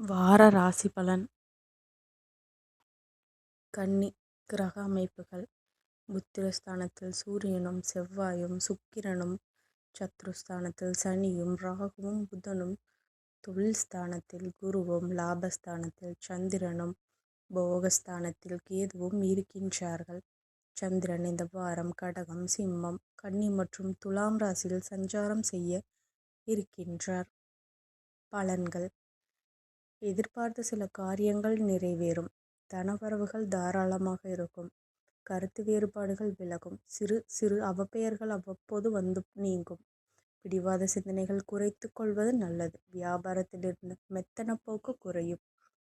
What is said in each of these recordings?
வார ராசி பலன். கன்னி கிரக அமைப்புகள். புத்திரஸ்தானத்தில் சூரியனும் செவ்வாயும் சுக்கிரனும் சத்ருஸ்தானத்தில் சனியும் ராகுவும் புதனும் தொழில் ஸ்தானத்தில் குருவும் லாபஸ்தானத்தில் சந்திரனும் போகஸ்தானத்தில் கேதுவும் இருக்கின்றார்கள். சந்திரன் இந்த வாரம் கடகம் சிம்மம் கன்னி மற்றும் துலாம் ராசியில் சஞ்சாரம் செய்ய இருக்கின்றார். பலன்கள். எதிர்பார்த்த சில காரியங்கள் நிறைவேறும். தனவரவுகள் தாராளமாக இருக்கும். கருத்து வேறுபாடுகள் விலகும். சிறு சிறு அவப்பெயர்கள் அவ்வப்போது வந்து நீங்கும். பிடிவாத சிந்தனைகள் குறைத்து கொள்வது நல்லது. வியாபாரத்திலிருந்து மெத்தன போக்கு குறையும்.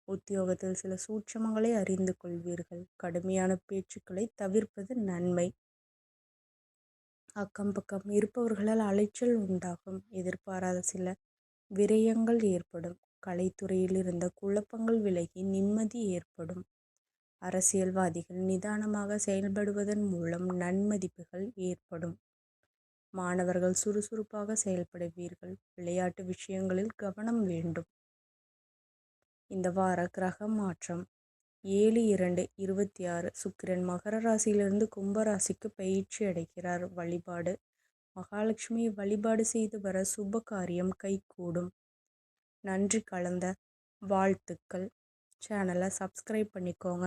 உத்தியோகத்தில் சில சூட்சமங்களை அறிந்து கொள்வீர்கள். கடுமையான பேச்சுக்களை தவிர்ப்பது நன்மை. அக்கம் பக்கம் இருப்பவர்களால் அலைச்சல் உண்டாகும். எதிர்பாராத சில விரயங்கள் ஏற்படும். கலைத்துறையில் இருந்த குழப்பங்கள் விலகி நிம்மதி ஏற்படும். அரசியல்வாதிகள் நிதானமாக செயல்படுவதன் மூலம் நன்மதிப்புகள் ஏற்படும். மாணவர்கள் சுறுசுறுப்பாக செயல்படுவீர்கள். விளையாட்டு விஷயங்களில் கவனம் வேண்டும். இந்த வார கிரக மாற்றம். ஏழு இரண்டு இருபத்தி ஆறு சுக்கிரன் மகர ராசியிலிருந்து கும்பராசிக்கு பயிற்சி அடைகிறார். வழிபாடு. மகாலட்சுமி வழிபாடு செய்து வர சுப காரியம் கைகூடும். நன்றி கலந்த வாழ்த்துக்கள். சேனலை சப்ஸ்கிரைப் பண்ணிக்கோங்க.